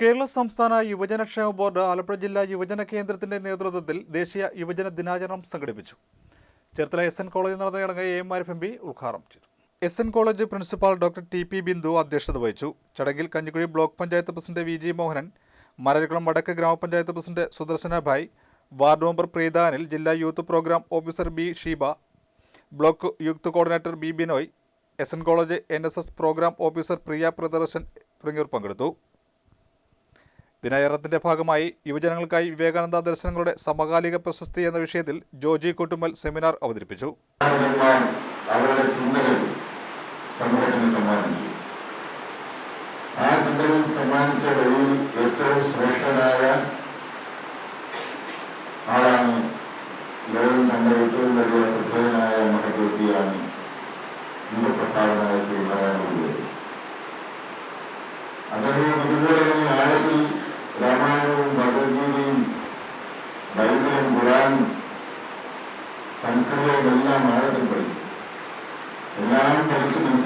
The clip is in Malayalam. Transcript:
കേരള സംസ്ഥാന യുവജനക്ഷേമ ബോർഡ് ആലപ്പുഴ ജില്ലാ യുവജന കേന്ദ്രത്തിന്റെ നേതൃത്വത്തിൽ ദേശീയ യുവജന ദിനാചരണം സംഘടിപ്പിച്ചു. ചേർത്തല എസ് എൻ കോളേജിൽ നടന്ന ചടങ്ങ് A M Arif M P ഉദ്ഘാടനം ചെയ്തു. S N college principal doctor T P Bindu അധ്യക്ഷത വഹിച്ചു. ചടങ്ങിൽ Kanjikuzhi block panchayat president V G Mohanan Marakkulam വടക്ക് grama panchayat president Sudarshana Bhai ward member Preethanil ജില്ലാ youth programme officer B Sheeba block youth coordinator B Binoy S N college N S S programme officer Priya Pradarshan തുടങ്ങിയവർ പങ്കെടുത്തു. ദിനാചരണത്തിന്റെ ഭാഗമായി യുവജനങ്ങൾക്കായി വിവേകാനന്ദ ദർശനങ്ങളുടെ സമകാലിക പ്രശസ്തി എന്ന വിഷയത്തിൽ ജോജി കൂട്ടുമ്പൽ സെമിനാർ അവതരിപ്പിച്ചു. അവരുടെ ശ്രേഷ്ഠനായ അദ്ദേഹം സംസ്കൃതവും എല്ലാം ആഴത്തിൽ പഠിച്ചു. എല്ലാം പഠിച്ച് മനസ്സിലാക്കി